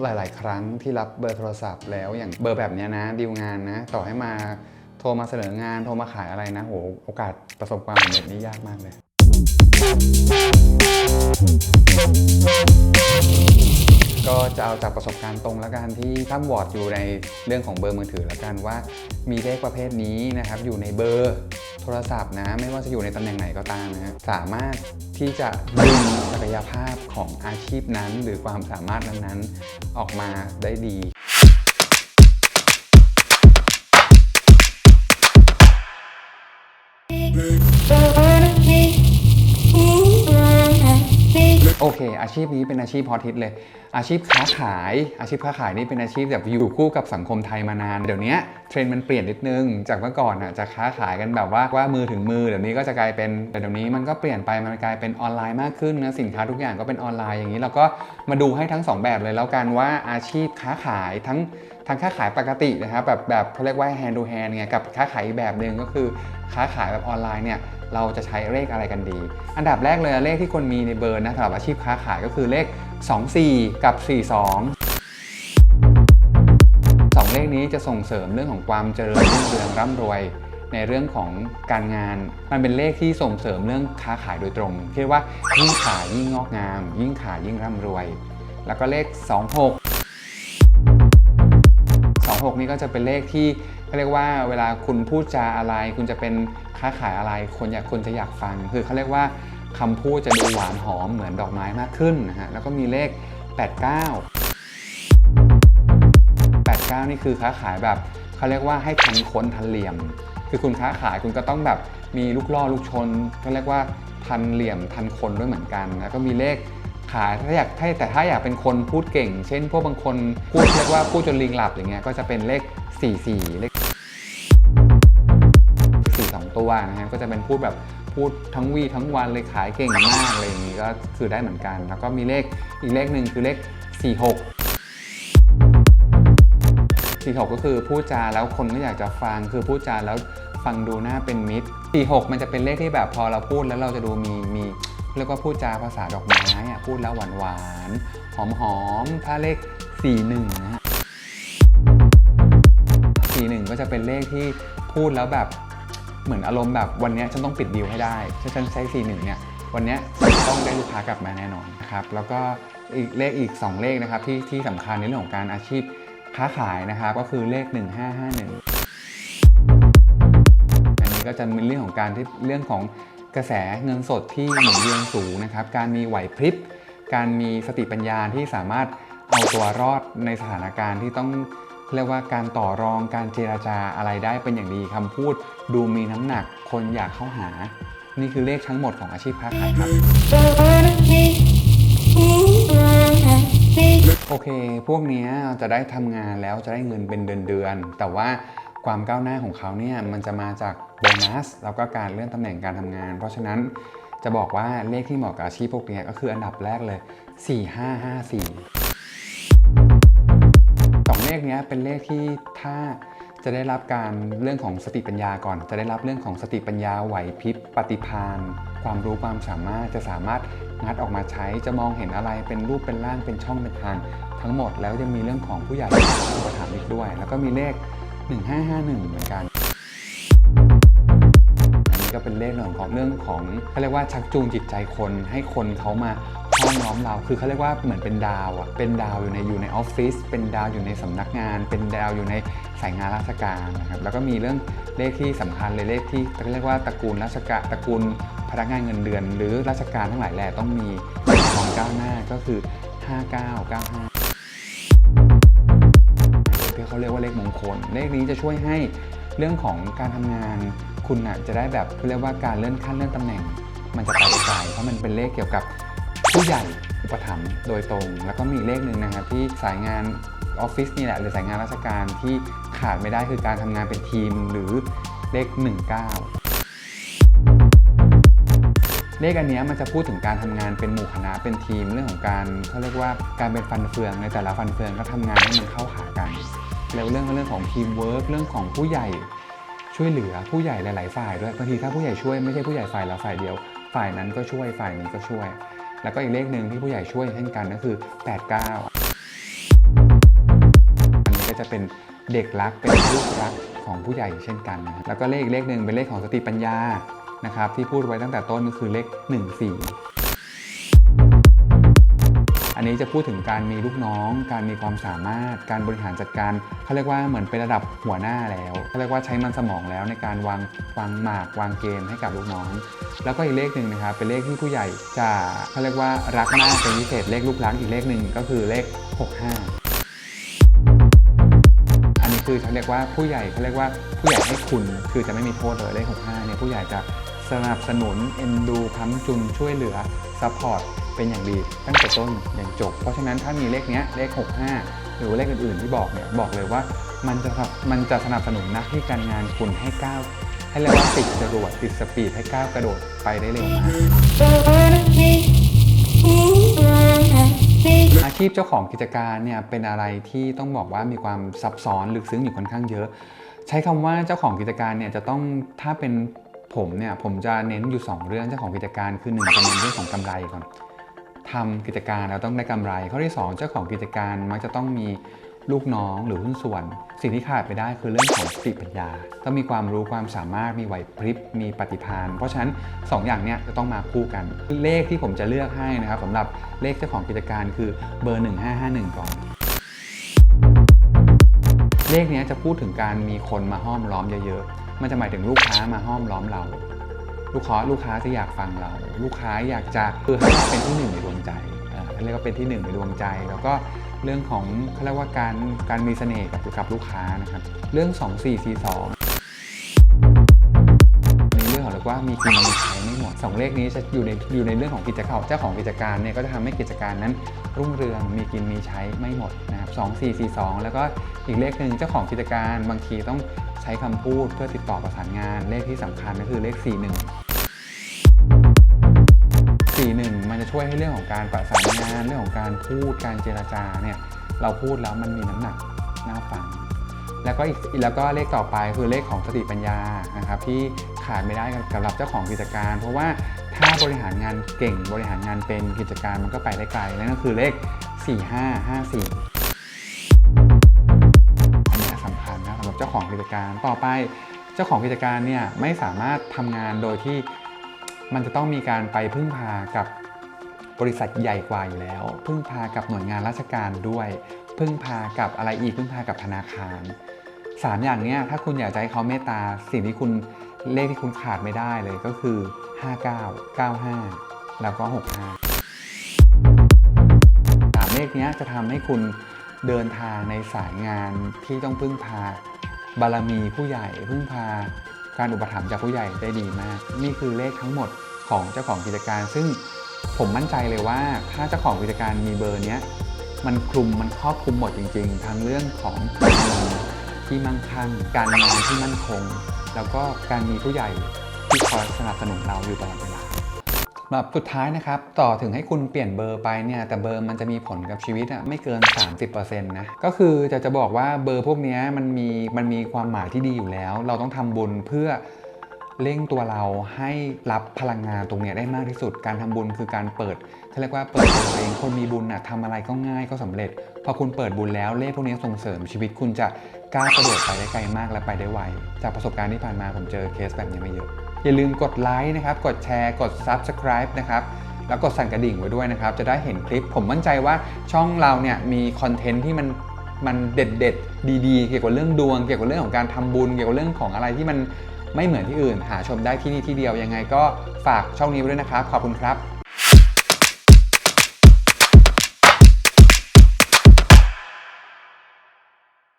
หลาย ๆ ครั้งที่รับเบอร์โทรศัพท์แล้วอย่างเบอร์แบบนี้นะดีลงานนะ ต่อให้มาโทรมาเสนองานโทรมาขายอะไรนะโหโอกาสประสบความสำเร็จนี่ยากมากเลย ก็จะเอาจากประสบการณ์ตรงแล้วกันที่ข้ามวอร์ดอยู่ในเรื่องของเบอร์มือถือแล้วกันว่า มีเลขประเภทนี้นะครับอยู่ในเบอร์โทรศัพท์นะไม่ว่าจะอยู่ในตำแหน่งไหนก็ตามนะฮะสามารถที่จะดึงศักยภาพของอาชีพนั้น หรือความสามารถนั้นๆออกมาได้ดี อเคอาชีพนี้เป็นอาชีพฮอตฮิตเลย อาชีพค้าขาย อาชีพค้าขายนี่เป็นอาชีพแบบอยู่คู่กับสังคมไทยมานาน เดี๋ยวนี้เทรนด์มันเปลี่ยนนิดนึง จากเมื่อก่อนอะจะค้าขายกันแบบว่าว่ามือถึงมือ เดี๋ยวนี้ก็จะกลายเป็นแต่เดี๋ยวนี้มันก็เปลี่ยนไปมันกลายเป็นออนไลน์มากขึ้นนะสินค้าทุกอย่างก็เป็นออนไลน์อย่างนี้เราก็มาดูให้ทั้งสองแบบเลยแล้วกันว่าอาชีพค้าขายทั้ง ทางค้าขายปกตินะครับแบบแบบเขาเรียกว่า hand to hand ไงกับค้าขายแบบหนึ่งก็คือค้าขายแบบออนไลน์เนี่ยเราจะใช้เลขอะไรกันดี อันดับแรกเลยเลขที่คนมีในเบอร์นะสำหรับอาชีพค้าขายก็คือเลข 24 กับ 42สองเลขนี้จะส่งเสริมเรื่องของความเจริญรุ่งเรืองร่ำรวยในเรื่องของการงาน มันเป็นเลขที่ส่งเสริมเรื่องค้าขายโดยตรงเรียกว่ายิ่งขายยิ่งงอกงาม ยิ่งขายยิ่งร่ำรวย แล้วก็เลข 26 26 นี่ก็จะเป็นเลขที่เขาเรียกว่าเวลาคุณพูดจาอะไร คุณจะเป็นค้าขายอะไร คนอยากคนจะอยากฟัง คือเขาเรียกว่าคำพูดจะดูหวานหอมเหมือนดอกไม้มากขึ้นนะฮะ แล้วก็มีเลข 89 89 นี่คือค้าขายแบบเขาเรียกว่าให้ทันคนทันเหลี่ยม คือคุณค้าขายคุณก็ต้องแบบมีลูกล่อลูกชนก็เรียกว่าทันเหลี่ยมทันคนด้วยเหมือนกัน แล้วก็มีเลข ขายถ้าอยากถ้แต่ถ้าอยากเป็นคนพูดเก่ง เช่น พวกบางคนพูดเรียกว่าพูดจนลิงหลับอย่างเงี้ยก็จะเป็นเลข 44 เลข4 2ตัวนะฮะก็จะเป็นพูดแบบพูดทั้งวีทั้งวันเลยขายเก่งมากอะไรอย่างนี้ก็คือได้เหมือนกัน แล้วก็มีเลขอีกเลขหนึ่งคือเลข 46 46 ก็คือพูดจาแล้วคนก็อยากจะฟังคือพูดจาแล้วฟังดูน่าเป็นมิตร46 มันจะเป็นเลขที่แบบพอเราพูดแล้วเราจะดูมีมี เรียกว่าพูดจาภาษาดอกไม้อะพูดแล้วหวานหวานหอมหอมถ้าเลข 41นะฮะ41 ก็จะเป็นเลขที่พูดแล้วแบบเหมือนอารมณ์แบบวันนี้ฉันต้องปิดดีลให้ได้ถ้าฉันใช้ 41 เนี่ย วันนี้ต้องได้ลูกค้ากลับมาแน่นอนนะครับแล้วก็อีกเลขอีก 2 เลขนะครับที่ที่สำคัญในเรื่องของการอาชีพค้าขายนะครับก็คือเลข 1551 อันนี้ก็จะมีเรื่องของการที่เรื่องของ กระแสเงินสดที่หมุนเวียนสูงนะครับ การมีไหวพริบ การมีสติปัญญาที่สามารถเอาตัวรอดในสถานการณ์ที่ต้องเรียกว่าการต่อรองการเจราจาอะไรได้เป็นอย่างดีคำพูด ดูมีน้ำหนักคนอยากเข้าหา นี่คือเลขทั้งหมดของอาชีพค้าขายครับ โอเค พวกนี้จะได้ทำงานแล้วจะได้เงินเป็นเดือนๆแต่ว่าความก้าวหน้าของเขาเนี่ยมันจะมาจาก โบนัสแล้วก็การเลื่อนตำแหน่งการทำงาน เพราะฉะนั้นจะบอกว่าเลขที่เหมาะกับอาชีพพวกนี้ก็คืออันดับแรกเลย 4554สองเลขนี้เป็นเลขที่ถ้าจะได้รับการเรื่องของสติปัญญาก่อน จะได้รับเรื่องของสติปัญญาไหวพริบปฏิภาณความรู้ความสามารถจะสามารถงัดออกมาใช้จะมองเห็นอะไรเป็นรูปเป็นร่างเป็นช่องเป็นทางทั้งหมดแล้วยังมีเรื่องของผู้ใหญ่อุปถัมอีกด้วย แล้วก็มีเลข 1551 เหมือนกันอันนี้ก็ เป็นเลขเรื่องของเรื่องของเขาเรียกว่าชักจูงจิตใจคนให้คนเขามาห้อมล้อมเราคือเขาเรียกว่าเหมือนเป็นดาวอะเป็นดาวอยู่ในอยู่ในออฟฟิศเป็นดาวอยู่ในสำนักงาน เป็นดาวอยู่ในสายงานราชการนะครับแล้วก็มีเรื่องเลขที่สำคัญเลยเลขที่เรียกว่าตระกูลราชการตระกูลพนักงานเงินเดือน หรือราชการทั้งหลายแหล่ต้องมีของก้าวหน้าก็คือ 5995ที่เขาเรียกว่าเลขมงคล เลขนี้จะช่วยให้ เรื่องของการทำงานคุณน่ะจะได้แบบเขาเรียกว่าการเลื่อนขั้นเลื่อนตำแหน่ง มันจะไปได้ไกลเพราะมันเป็นเลขเกี่ยวกับผู้ใหญ่อุปถัมภ์โดยตรง แล้วก็มีเลขหนึ่งนะครับที่สายงานออฟฟิศนี่แหละหรือสายงานราชการที่ขาดไม่ได้คือการทำงานเป็นทีมหรือเลข 19เลขอันนี้มันจะพูดถึงการทำงานเป็นหมู่คณะเป็นทีมเรื่องของการเขาเรียกว่าการเป็นฟันเฟืองในแต่ละฟันเฟืองก็ทำงานให้มันเข้าหากัน แล้วเรื่องเรื่องของทีมเวิร์กเรื่องของผู้ใหญ่ช่วยเหลือผู้ใหญ่หลาย ๆ ฝ่ายด้วยบางทีถ้าผู้ใหญ่ช่วยไม่ใช่ผู้ใหญ่ฝ่ายเราฝ่ายเดียว ฝ่ายนั้นก็ช่วยฝ่ายนี้ก็ช่วย แล้วก็อีกเลขหนึ่งที่ผู้ใหญ่ช่วยเช่นกันก็คือ 89จะเป็นเด็กรักเป็นลูกรักของผู้ใหญ่เช่นกันนะแล้วก็เลขอีกเลขหนึ่งเป็นเลขของสติปัญญานะครับที่พูดไว้ตั้งแต่ต้นก็คือเลข 14 นนี้จะพูดถึงการมีลูกน้อง การมีความสามารถ การบริหารจัดการเขาเรียกว่าเหมือนเป็นระดับหัวหน้าแล้วเขาเรียกว่าใช้มันสมองแล้วในการวางวางหมากวางเกมให้กับลูกน้อง แล้วก็อีกเลขหนึ่งนะครับเป็นเลขที่ผู้ใหญ่จะเขาเรียกว่ารักมากเป็นพิเศษเลขลูกรักอีกเลขหนึ่งก็คือเลข 65อันนี้คือเขาเรียกว่าผู้ใหญ่เขาเรียกว่าผู้ใหญ่ให้คุณคือจะไม่มีโทษเลยเลข65เนี่ยผู้ใหญ่จะสนับสนุนเอ็นดูค้ำจุนช่วยเหลือซัพพอร์ต เป็นอย่างดีตั้งแต่ต้นอย่างจบ เพราะฉะนั้นถ้ามีเลขเนี้ยเลข 65 หรือเลขอื่นๆที่บอกเนี่ยบอกเลยว่ามันจะมันจะสนับสนุนน้าที่การงานคุณให้ก้าวให้เรียกว่าติดจรวดติดสปีดให้ก้าวกระโดดไปได้เร็วมากอาชีพเจ้าของกิจการเนี่ยเป็นอะไรที่ต้องบอกว่ามีความซับซ้อนลึกซึ้งอยู่ค่อนข้างเยอะ ใช้คำว่าเจ้าของกิจการเนี่ยจะต้องถ้าเป็นผมเนี่ยผมจะเน้นอยู่ 2 เรื่องเจ้าของกิจการคือ1จะเน้นเรื่องของกำไรก่อน ทำกิจการเราต้องได้กำไร ข้อที่ 2 เจ้าของกิจการมักจะต้องมีลูกน้องหรือหุ้นส่วน สิ่งที่ขาดไปได้คือเรื่องของสติปัญญา ต้องมีความรู้ความสามารถมีไหวพริบมีปฏิภาณเพราะฉะนั้น 2ออย่างเนี้ยจะต้องมาคู่กัน เลขที่ผมจะเลือกให้นะครับสำหรับเลขเจ้าของกิจการคือเบอร์ 1551 ก่อน เลขนี้จะพูดถึงการมีคนมาห้อมล้อมเยอะๆมันจะหมายถึงลูกค้ามาห้อมล้อมเรา ลูกค้าลูกค้าจะอยากฟังเรา ลูกค้าอยากจะคือให้เราเป็นที่หนึ่งในดวงใจอ่าเรียกว่าเป็นที่หนึ่งในดวงใจ แล้วก็เรื่องของเขาเรียกว่าการการมีเสน่ห์กับกับลูกค้านะครับ เรื่อง 2442ในเรื่องของเรียกว่ามีกินมีใช้ไม่หมดสองเลขนี้จะอยู่ในอยู่ในเรื่องของกิจการเจ้าของกิจการเนี่ยก็จะทำให้กิจการนั้น รุ่งเรืองมีกินมีใช้ไม่หมดนะครับสองสี่สี่สองแล้วก็อีกเลขหนึ่งเจ้าของกิจการบางทีต้องใช้คำพูดเพื่อติดต่อประสานงาน เลขที่สำคัญก็คือเลข41 ช่วยให้เรื่องของการประสานงานเรื่องของการพูดการเจรจาเนี่ยเราพูดแล้วมันมีน้ำหนักน่าฟัง แล้วก็อีกแล้วก็เลขต่อไปคือเลขของสติปัญญานะครับที่ขาดไม่ได้สำหรับเจ้าของกิจการ เพราะว่าถ้าบริหารงานเก่งบริหารงานเป็นกิจการมันก็ไปได้ไกลนั่นก็คือเลข 4554อันนี้สำคัญนะสำหรับเจ้าของกิจการต่อไปเจ้าของกิจการเนี่ยไม่สามารถทำงานโดยที่มันจะต้องมีการไปพึ่งพากับ บริษัทใหญ่กว่าอยู่แล้ว พึ่งพากับหน่วยงานราชการด้วย พึ่งพากับอะไรอีกพึ่งพากับธนาคารสามอย่างเนี้ยถ้าคุณอยากจะให้เขาเมตตาสิ่งที่คุณเลขที่คุณขาดไม่ได้เลยก็คือ 59 95 แล้วก็ 65สามเลขนี้จะทำให้คุณเดินทางในสายงานที่ต้องพึ่งพาบารมีผู้ใหญ่ พึ่งพาการอุปถัมภ์จากผู้ใหญ่ได้ดีมาก นี่คือเลขทั้งหมดของเจ้าของกิจการซึ่ง ผมมั่นใจเลยว่าถ้าเจ้าของกิจการมีเบอร์นี้มันคลุมมันครอบคลุมหมดจริง ๆ ทั้งเรื่องของการเงินที่มั่งคั่งการงานที่มั่นคง แล้วก็การมีผู้ใหญ่ที่คอยสนับสนุนเราอยู่ตลอดเวลาแบบสุดท้ายนะครับ ต่อถึงให้คุณเปลี่ยนเบอร์ไปเนี่ยแต่เบอร์มันจะมีผลกับชีวิตอะไม่เกิน 30%นะก็คือจะจะบอกว่าเบอร์พวกนี้มันมีมันมีความหมายที่ดีอยู่แล้ว เราต้องทำบุญเพื่อ เร่งตัวเราให้รับพลังงานตรงนี้ได้มากที่สุด การทำบุญคือการเปิดเขาเรียกว่าเปิดตัวเอง คนมีบุญน่ะทำอะไรก็ง่ายก็สำเร็จ พอคุณเปิดบุญแล้วเลขพวกนี้ส่งเสริมชีวิตคุณจะก้าวกระโดดไปได้ไกลมากและไปได้ไว จากประสบการณ์ที่ผ่านมาผมเจอเคสแบบนี้มาเยอะ อย่าลืมกดไลค์นะครับ กดแชร์ กด Subscribe นะครับแล้วกดสั่นกระดิ่งไว้ด้วยนะครับ จะได้เห็นคลิป ผมมั่นใจว่าช่องเราเนี่ยมีคอนเทนต์ที่มันมันเด็ดเด็ดๆดีๆ เกี่ยวกับเรื่องดวง เกี่ยวกับเรื่องของการทำบุญ เกี่ยวกับเรื่องของอะไรที่มัน ไม่เหมือนที่อื่น หาชมได้ที่นี่ที่เดียวยังไงก็ฝากช่องนี้ไว้ด้วยนะครับขอบคุณครับ